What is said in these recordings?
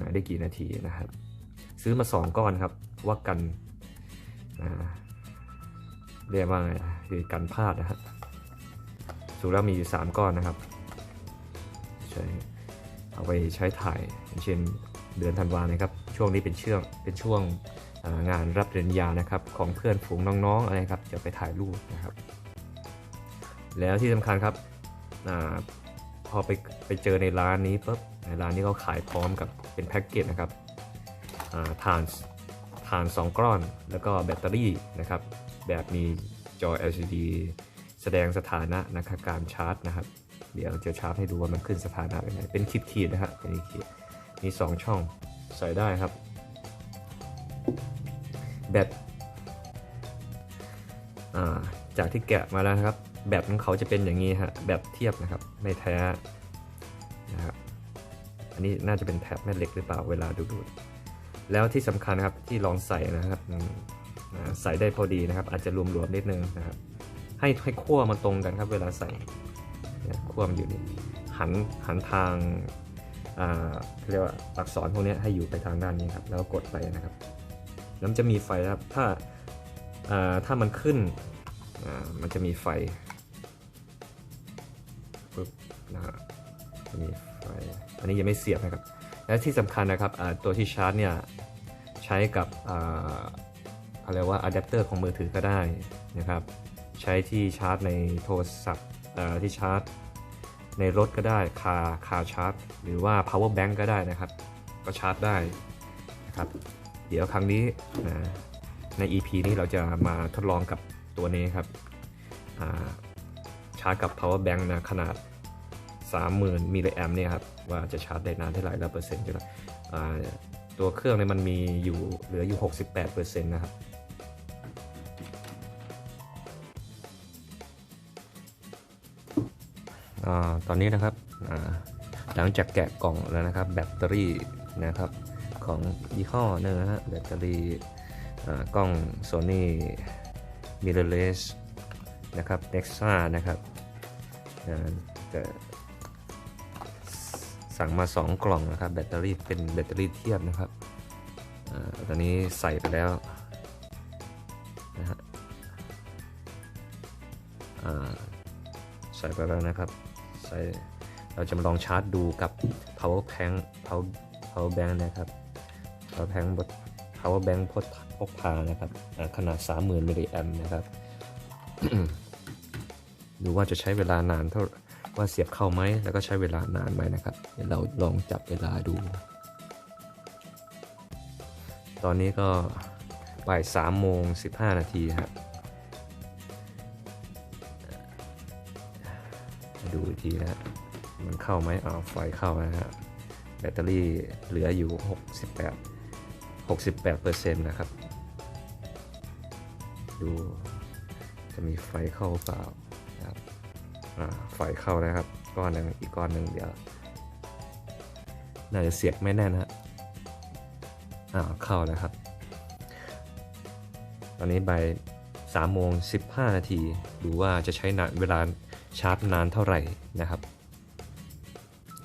นะได้กี่นาทีนะครับ ซื้อมาสองก้อนครับว่ากันนะเรียกว่าไงคือกันพลาดนะครับสูแล้วมีอยู่สามก้อนนะครับใช้เอาไปใช้ถ่ายอย่างเช่นเดือนธันวานะครับ ช่วงนี้เป็นเชื่องเป็นช่วงงานรับปริญญานะครับ ของเพื่อนฝูงน้องๆอะไรครับจะไปถ่ายรูปนะครับ แล้วที่สำคัญครับอพอไปไปเจอในร้านนี้ปุ๊บในร้านนี้เขาขายพร้อมกับ เป็นแพ็กเกจนะครับอ่าถ่านถ่าน 2ก้อน แล้วก็แบตเตอรี่นะครับ แบบมีจอ LCD แสดงสถานะนะครับการชาร์จนะครับ เดี๋ยวจะชาร์จให้ดูว่ามันขึ้นสถานะเป็นไงเป็นขีดๆนะครับเป็นขีดมี 2 ช่องใส่ได้ครับ แบตจากที่แกะมาแล้วนะครับ แบตของเขาจะเป็นอย่างนี้ฮะ แบบเทียบนะครับ ไม่แท้ อันนี้น่าจะเป็นแท็บแม่เหล็กหรือเปล่าเวลาดูดแล้วที่สำคัญนะครับที่ลองใส่นะครับใส่ได้พอดีนะครับ อาจจะรวมๆนิดนึงนะครับ ให้ให้ขั้วมันตรงกันครับ เวลาใส่เนี่ยขั้วมันอยู่นี่หันหันทางอ่าเรียกว่าอักษรพวกนี้ให้อยู่ไปทางด้านนี้ครับ แล้วกดไปนะครับแล้วจะมีไฟครับถ้าถ้ามันขึ้นมันจะมีไฟปึ๊บนะฮะมีไฟ อันนี้ยังไม่เสียบนะครับ และที่สำคัญนะครับตัวที่ชาร์จเนี่ยใช้กับอ่าเขาเรียกว่าอะแดปเตอร์ของมือถือก็ได้นะครับ ใช้ที่ชาร์จในโทรศัพท์ที่ชาร์จ ในรถก็ได้คาคาชาร์จ หรือว่า power bank ก็ได้นะครับ ก็ชาร์จได้นะครับ เดี๋ยวครั้งนี้นะใน EP นี้เราจะมาทดลองกับตัวนี้ครับชาร์จกับ power bank นะขนาด 30,000มิลลิแอมเนี่ยครับว่าจะชาร์จได้นานเท่าไหร่แล้วเปอร์เซ็นต์จะอ่าตัวเครื่องเนี่ยมันมีอยู่เหลืออยู่ 68%นะครับอตอนนี้นะครับหลังจากแกะกล่องแล้วนะครับ แบตเตอรี่นะครับของยี่ห้อหนึงนะฮะแบตเตอรี่กล้อง Sony mirrorless นะครับ Nexa นะครับจะ สั่งมา 2 กล่องนะครับ แบตเตอรี่เป็นแบตเตอรี่เทียบนะครับอตอนนี้ใส่ไปแล้วนะฮะใส่ไปแล้วนะครับใส่เราจะมาลองชาร์จดูกับ power bank power power bank นะครับ power bank power bank พกพกพานะครับอ่าขนาด 30,000มิลลิแอมนะครับดูว่าจะใช้เวลานานเท่า ว่าเสียบเข้าไหมแล้วก็ใช้เวลานานไหมนะครับ เดี๋ยวเราลองจับเวลาดู ตอนนี้ก็บ่าย3โมง15นาทีครับดูอีกทีนะฮะมันเข้าไหมอ้าวไฟเข้านะฮะแบตเตอรี่เหลืออยู่ 68 68เปอร์เซ็นต์นะครับ ดูจะมีไฟเข้าเปล่า นะครับอ่าไฟเข้านะครับ ก้อนหนึ่งอีกก้อนหนึ่งเดี๋ยวน่าจะเสียบไม่แน่นะอ่าเข้าแล้วครับ ตอนนี้บ่ายสามโมงสิบห้านาทีดูว่าจะใช้นานเวลาชาร์จนานเท่าไหร่นะครับ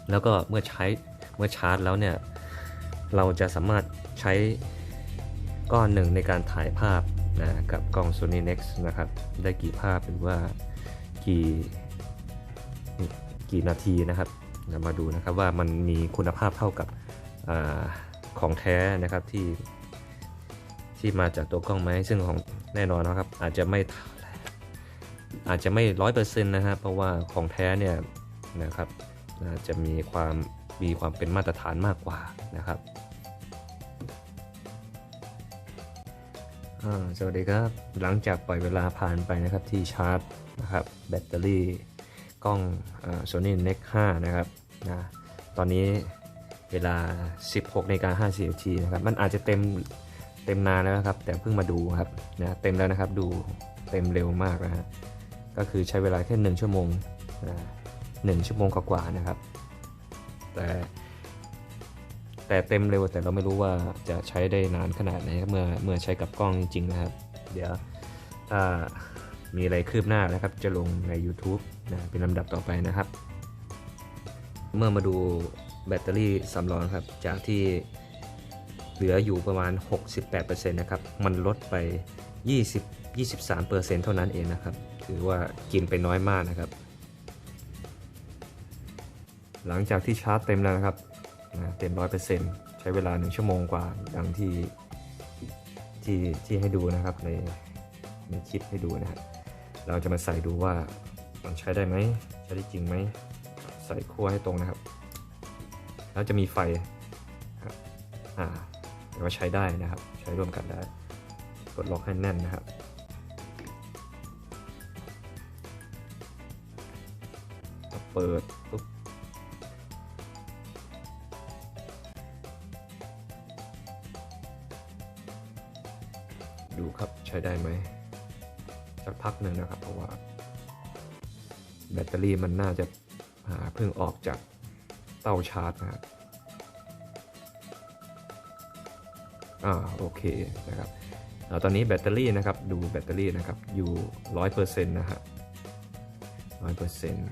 แล้วก็เมื่อใช้เมื่อชาร์จแล้วเนี่ย เราจะสามารถใช้ก้อนหนึ่งในการถ่ายภาพนะกับกล้อง Sony Nex นะครับ ได้กี่ภาพหรือว่ากี่ กี่นาทีนะครับเรามาดูนะครับว่ามันมีคุณภาพเท่ากับอของแท้นะครับที่ที่มาจากตัวกล้องไหมซึ่งของแน่นอนนะครับ อาจจะไม่อาจจะไม่ร้อยเปอร์เซ็นต์นะฮะเพราะว่าของแท้เนี่ยนะครับจะมีความมีความเป็นมาตรฐานมากกว่านะครับอ่าสวัสดีครับ หลังจากปล่อยเวลาผ่านไปนะครับที่ชาร์จนะครับแบตเตอรี่ กล้องโซนี่เน็ก5นะครับนะตอนนี้เวลา 16ในการ50นาทีนะครับมันอาจจะเต็มเต็มนานแล้วครับ แต่เพิ่งมาดูครับนะเต็มแล้วนะครับดูเต็มเร็วมากนะฮะก็คือใช้เวลาแค่หนึ่งชั่วโมงนะหนึ่งชั่วโมงกว่าๆนะครับ แต่แต่เต็มเร็วแต่เราไม่รู้ว่าจะใช้ได้นานขนาดไหนเมื่อเมื่อใช้กับกล้องจริงๆนะครับ เดี๋ยวถ้า มีอะไรคืบหน้านะครับ จะลงใน YouTube นะเป็นลำดับต่อไปนะครับ เมื่อมาดูแบตเตอรี่สำรองครับ จากที่เหลืออยู่ประมาณ 68%นะครับ มันลดไป 20 23%เท่านั้นเองนะครับ ถือว่ากินไปน้อยมากนะครับ หลังจากที่ชาร์จเต็มแล้วนะครับนะเต็ม 100%ใช้เวลา 1 ชั่วโมงกว่า ดังที่ที่ที่ให้ดูนะครับในในคลิปให้ดูนะครับ เราจะมาใส่ดูว่ามันใช้ได้ไหมใช้ได้จริงไหมใส่ขั้วให้ตรงนะครับ แล้วจะมีไฟครับอ่าแต่ว่าใช้ได้นะครับ ใช้ร่วมกันได้ กดล็อกให้แน่นนะครับเปิดปุ๊บ สักพักหนึ่งนะครับ เพราะว่า แบตเตอรี่มันน่าจะหาเพิ่งออกจากเต้าชาร์จนะครับอ่าโอเคนะครับอตอนนี้แบตเตอรี่นะครับดูแบตเตอรี่นะครับอยู่ร้อยเปอร์เซ็นต์นะฮะร้อยเปอร์เซ็นต์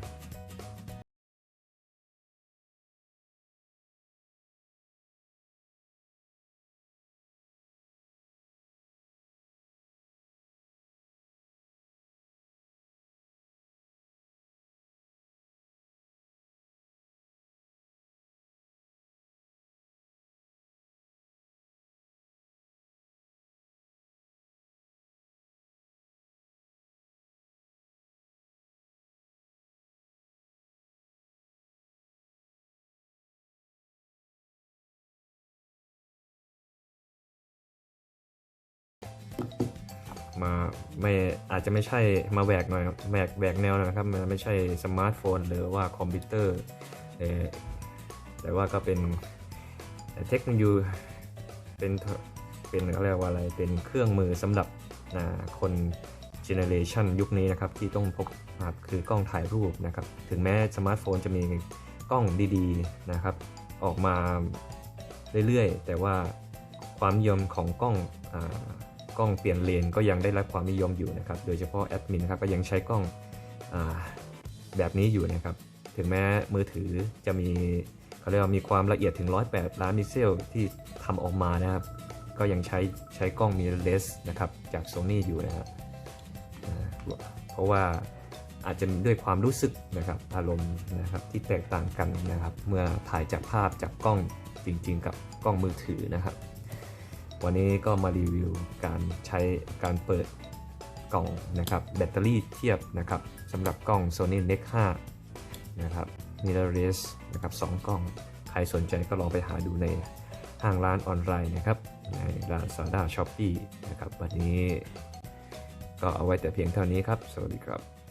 มาไม่อาจจะไม่ใช่มาแหวกหน่อยครับแหวกแหวกแนวนะครับ มันไม่ใช่สมาร์ทโฟน หรือว่าคอมพิวเตอร์แต่ว่าก็เป็นเทคโนโลยีเป็นเป็นเขาเรียกว่าอะไรเป็นเครื่องมือสำหรับคนเจเนเรชันยุคนี้นะครับ ที่ต้องพกนะครับคือกล้องถ่ายรูปนะครับ ถึงแม้สมาร์ทโฟนจะมีกล้องดีๆนะครับ ออกมาเรื่อยๆ แต่ว่าความยมของกล้องอา กล้องเปลี่ยนเลนก็ยังได้รับความนิยมอยู่นะครับ โดยเฉพาะแอดมินนะครับก็ยังใช้กล้องอแบบนี้อยู่นะครับ ถึงแม้มือถือจะมีเขาเรียกว่ามีความละเอียดถึง 108 ล้านพิกเซลที่ทำออกมานะครับ ก็ยังใช้ใช้กล้องมิเรเลสนะครับจาก Sony อยู่นะครับเพราะว่าอาจจะด้วยความรู้สึกนะครับอารมณ์นะครับที่แตกต่างกันนะครับ เมื่อถ่ายจากภาพจากกล้องจริง ๆ กับกล้องมือถือนะครับ วันนี้ก็มารีวิวการใช้การเปิดกล่องนะครับแบตเตอรี่เทียบนะครับสำหรับกล้อง Sony Nex 5นะครับ mirrorless นะครับสองกล้อง ใครสนใจก็ลองไปหาดูในห้างร้านออนไลน์นะครับในร้าน Lazada Shopee นะครับวันนี้ก็เอาไว้แต่เพียงเท่านี้ครับ สวัสดีครับ